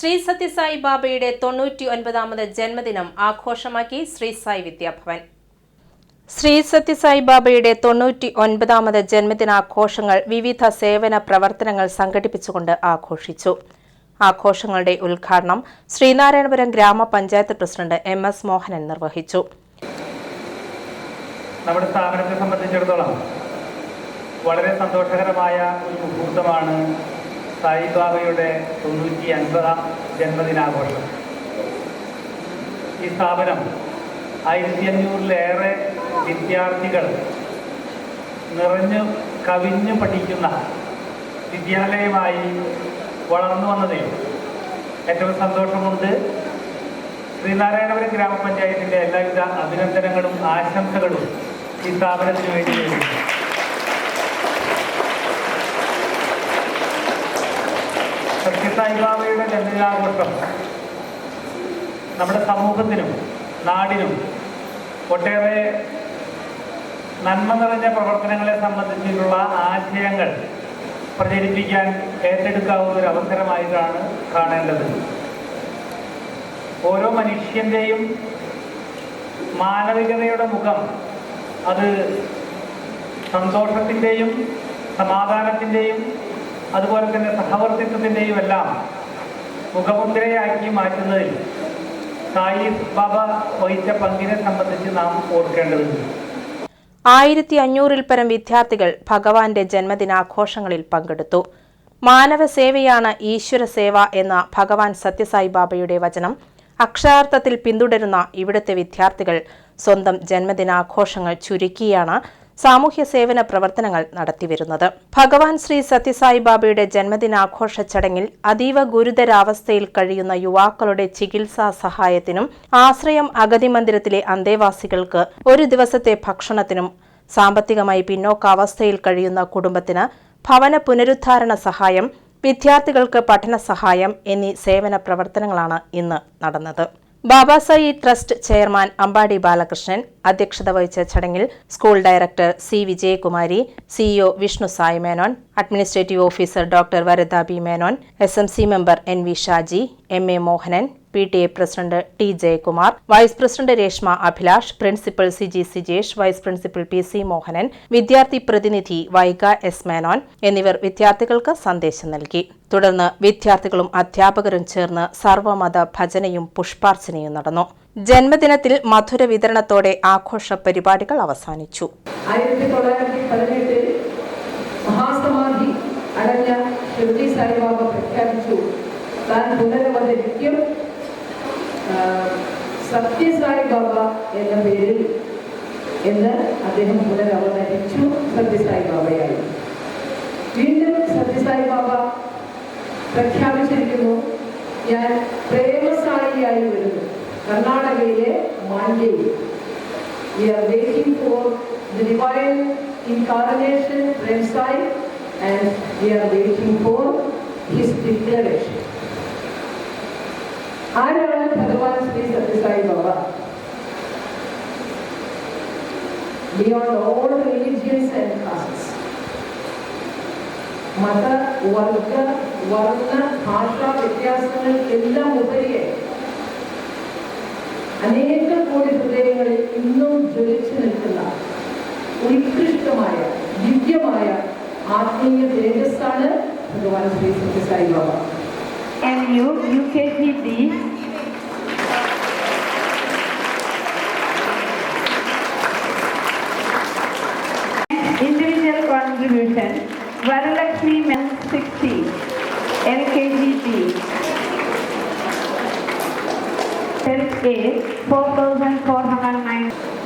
ശ്രീ സത്യസായി ബാബയുടെ തൊണ്ണൂറ്റി ഒൻപതാമത് ജന്മദിനം ആഘോഷമാക്കി ശ്രീ സായി വിദ്യാഭവൻ. ശ്രീ സത്യസായി ബാബയുടെ തൊണ്ണൂറ്റി ഒൻപതാമത് ജന്മദിനാഘോഷങ്ങൾ വിവിധ സേവന പ്രവർത്തനങ്ങൾ സംഘടിപ്പിച്ചുകൊണ്ട് ആഘോഷിച്ചു. ആഘോഷങ്ങളുടെ ഉദ്ഘാടനം ശ്രീനാരായണപുരം ഗ്രാമപഞ്ചായത്ത് പ്രസിഡന്റ് എം എസ് മോഹനൻ നിർവഹിച്ചു. നമ്മുടെ സ്ഥാപനത്തെ സംബന്ധിച്ചിടത്തോളം വളരെ സന്തോഷകരമായ ഒരു മുഹൂർത്തമാണ് സായിബാബയുടെ തൊണ്ണൂറ്റി അൻപതാം ജന്മദിനാഘോഷം. ഈ സ്ഥാപനം ആയിരത്തി അഞ്ഞൂറിലേറെ വിദ്യാർത്ഥികൾ നിറഞ്ഞു കവിഞ്ഞു പഠിക്കുന്ന വിദ്യാലയമായി വളർന്നു വന്നതിൽ ഏറ്റവും സന്തോഷമുണ്ട്. ശ്രീനാരായണപുരം ഗ്രാമപഞ്ചായത്തിന്റെ എല്ലാവിധ അഭിനന്ദനങ്ങളും ആശംസകളും ഈ സ്ഥാപനത്തിന് വേണ്ടി സത്യസായിബാബയുടെ ജന്മദിനാഘോഷം നമ്മുടെ സമൂഹത്തിനും നാടിനും ഒട്ടേറെ നന്മ നിറഞ്ഞ പ്രവർത്തനങ്ങളെ സംബന്ധിച്ചിട്ടുള്ള ആശയങ്ങൾ പ്രചരിപ്പിക്കാൻ ഏറ്റെടുക്കാവുന്ന ഒരു അവസരമായിട്ടാണ് കാണേണ്ടത്. ഓരോ മനുഷ്യന്റെയും മാനവികതയുടെ മുഖം അത് സന്തോഷത്തിന്റെയും സമാധാനത്തിന്റെയും അതുപോലെ തന്നെ സഹവർത്തിത്വത്തിന്റെയും എല്ലാം മുഖമുദ്രയാക്കി മാറ്റുന്നതിൽ സായി ബാബ വഹിച്ച പങ്കിനെ സംബന്ധിച്ച് നാം ഓർക്കേണ്ടതുണ്ട്. ആയിരത്തി അഞ്ഞൂറിൽ പരം വിദ്യാർത്ഥികൾ ഭഗവാന്റെ ജന്മദിനാഘോഷങ്ങളിൽ പങ്കെടുത്തു. മാനവ സേവയാണ് ഈശ്വര സേവ എന്ന ഭഗവാൻ സത്യസായി ബാബയുടെ വചനം. അക്ഷരാർത്ഥത്തിൽ പിന്തുടരുന്ന ഇവിടുത്തെ വിദ്യാർത്ഥികൾ സ്വന്തം ജന്മദിനാഘോഷങ്ങൾ ചുരുക്കിയാണ്. സാമൂഹ്യ സേവന പ്രവർത്തനങ്ങൾ നടത്തിവരുന്നത്. ഭഗവാൻ ശ്രീ സത്യസായി ബാബയുടെ ജന്മദിനാഘോഷ ചടങ്ങിൽ അതീവ ഗുരുതരാവസ്ഥയിൽ കഴിയുന്ന യുവാക്കളുടെ ചികിത്സാ സഹായത്തിനും ആശ്രയം അഗതി മന്ദിരത്തിലെ അന്തേവാസികൾക്ക് ഒരു ദിവസത്തെ ഭക്ഷണത്തിനും സാമ്പത്തികമായി പിന്നോക്കാവസ്ഥയിൽ കഴിയുന്ന കുടുംബത്തിന് ഭവന പുനരുദ്ധാരണ സഹായം വിദ്യാർത്ഥികൾക്ക് പഠന സഹായം എന്നീ സേവന പ്രവർത്തനങ്ങളാണ് ഇന്ന് നടന്നത്. ബാബാസായി ട്രസ്റ്റ് ചെയർമാൻ അമ്പാടി ബാലകൃഷ്ണൻ അധ്യക്ഷത വഹിച്ച ചടങ്ങിൽ school director C Vijayakumari CEO Vishnu Sai Menon administrative officer doctor Varada B Menon S M C member N V Shaji M A Mohanan P T A president T Jayakumar vice president Reshma Abhilash principal C G Sijesh vice principal P C Mohanan വിദ്യാർത്ഥി പ്രതിനിധി Vaiga S Menon എന്നിവർ വിദ്യാർത്ഥികൾക്ക് സന്ദേശം നൽകി. തുടർന്ന് വിദ്യാർത്ഥികളും അധ്യാപകരും ചേർന്ന് സർവമത ഭജനയും പുഷ്പാർച്ചനയും നടന്നു. ജന്മദിനത്തിൽ മധുര വിതരണത്തോടെ ആഘോഷ പരിപാടികൾ അവസാനിച്ചു. മഹാസമാധി പ്രഖ്യാപിച്ചു. താൻ പുനരവതരിക്കും സത്യസായി ബാബ എന്ന പേരിൽ എന്ന് അദ്ദേഹം പുനരവതരിച്ചു സത്യസായി ബാബയായി. വീണ്ടും സത്യസായി ബാബ പ്രഖ്യാപിച്ചിരിക്കുന്നു ഞാൻ പ്രേമസായിയായി വരുന്നു. കർണാടകയിലെ മാണ്ഡ്യയിൽ we are waiting for the divine incarnation Premsai and we are waiting for his his declaration. ആരാണ് Bhagavan Shri Sathya Sai Baba beyond all religions and castes മത വർഗ വർണ്ണ ഭാഷാ വ്യത്യാസങ്ങൾ എല്ലാം ഉപരിയെ അനേക കോടി ഹൃദയങ്ങളിൽ ഇന്നും ജ്വലിച്ചു നിൽക്കുന്ന ഉത്കൃഷ്ടമായ ദിവ്യമായ ആത്മീയ തേജസ്സാണ് ഭഗവാൻ ശ്രീ സത്യസായി ബാബ you, you. Individual contribution, Varalakshmi Men 60, LKGP. Help A, 4,409.